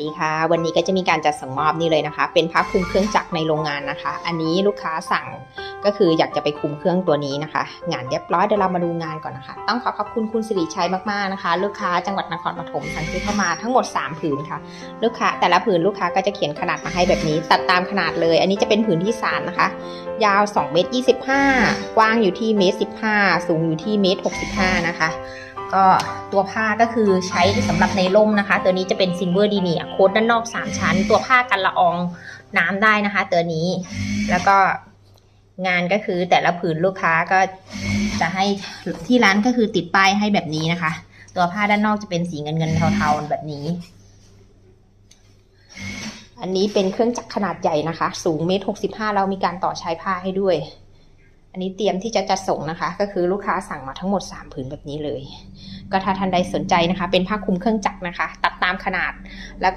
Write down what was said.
ดีค่ะ วันนี้ก็จะมีการจัดส่งมอบนี่เลยนะคะ เป็นผ้าคลุมเครื่องจักรในโรงงานนะคะ อันนี้ลูกค้าสั่งก็คืออยากจะไปคลุมเครื่องตัวนี้นะคะ งานเรียบร้อยเดี๋ยวเรามาดูงานก่อนนะคะ ต้องขอขอบคุณคุณสิริชัยมากๆนะคะ ลูกค้าจังหวัดนครปฐมสั่งซื้อเข้ามาทั้งหมด 3 ผืนค่ะ ลูกค้าแต่ละผืนลูกค้าก็จะเขียนขนาดมาให้แบบนี้ ตัดตามขนาดเลย อันนี้จะเป็นผืนที่สานะคะ ยาว2เมตร25 กว้างอยู่ที่เมตร15 สูงอยู่ที่เมตร65 นะคะ ก็ตัวผ้าก็คือใช้สำหรับในร่มนะคะ ตัวนี้จะเป็นซิลเวอร์ดีเนียโค้ดด้านนอก 3 ชั้น ตัวผ้ากันละอองน้ำได้นะคะ ตัวนี้ แล้วก็งานก็คือแต่ละผืนลูกค้าก็จะให้ที่ร้านก็คือติดป้ายให้แบบนี้นะคะ ตัวผ้าด้านนอกจะเป็นสีเงินเงินเทาๆแบบนี้ อันนี้เป็นเครื่องจักรขนาดใหญ่นะคะ สูงเมตรหกสิบห้าเรามีการต่อชายผ้าให้ด้วย อันนี้เตรียมที่จะจัดส่งนะคะ ก็คือลูกค้าสั่งมาทั้งหมด3ผืนแบบนี้เลย ก็ถ้าท่านใดสนใจนะคะ เป็นผ้าคลุมเครื่องจักรนะคะ ตัดามขนาดแล้วก็